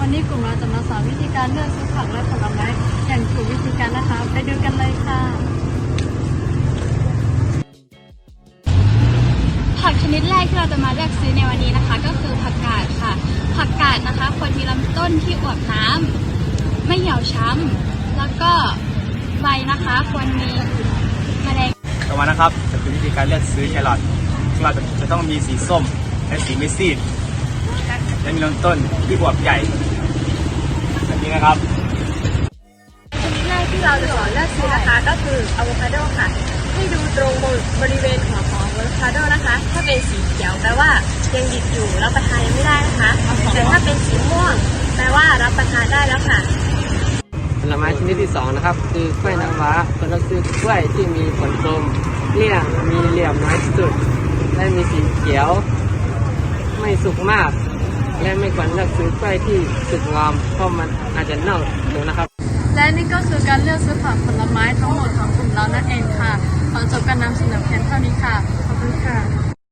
วันนี้กลุ่มเราจะมาสอนวิธีการเลือกซื้อผักและผลไม้อย่างถูกวิธีการนะคะ ไปดูกันเลยค่ะ ผักชนิดแรกที่เราจะมาเลือกซื้อในวันนี้นะคะ ก็คือผักกาดค่ะ ผักกาดนะคะควรมีลำต้นที่อวบน้ำไม่เหี่ยวช้ำแล้วก็ใบนะคะควรมีแมลงต่อมานะครับจะเป็นวิธีการเลือกซื้อแครอทแครอทจะต้องมีสีส้มและสีไม่ซีด และมีลำต้นที่อวบใหญ่แบบนี้นะครับชนิดแรกที่เราจะสอนเลือกซื้อนะคะก็คืออะโวคาโดค่ะ ให้ดูตรงบริเวณหัวของอะโวคาโดนะคะ ถ้าเป็นสีเขียวแปลว่ายังดิบอยู่รับประทานยังไม่ได้นะคะ แต่ถ้าเป็นสีม่วงแปลว่ารับประทานได้แล้วค่ะผลไม้ชนิดที่สองนะครับคือกล้วยน้ำว้าควรเลือกซื้อกล้วยที่มีผลกลมเลี่ยงมีเหลี่ยมน้อยที่สุด และมีสีเขียว ไม่สุกมากและไม่ ควรเลือกซื้อไส้ที่สุดงอมเพราะมันอาจจะเน่าหรือนะครับ และนี่ก็คือการเลือกซื้อผักผลไม้ทั้งหมดของกลุ่มเรานั่นเองค่ะ ขอจบการนำเสนอเพียงเท่านี้ค่ะ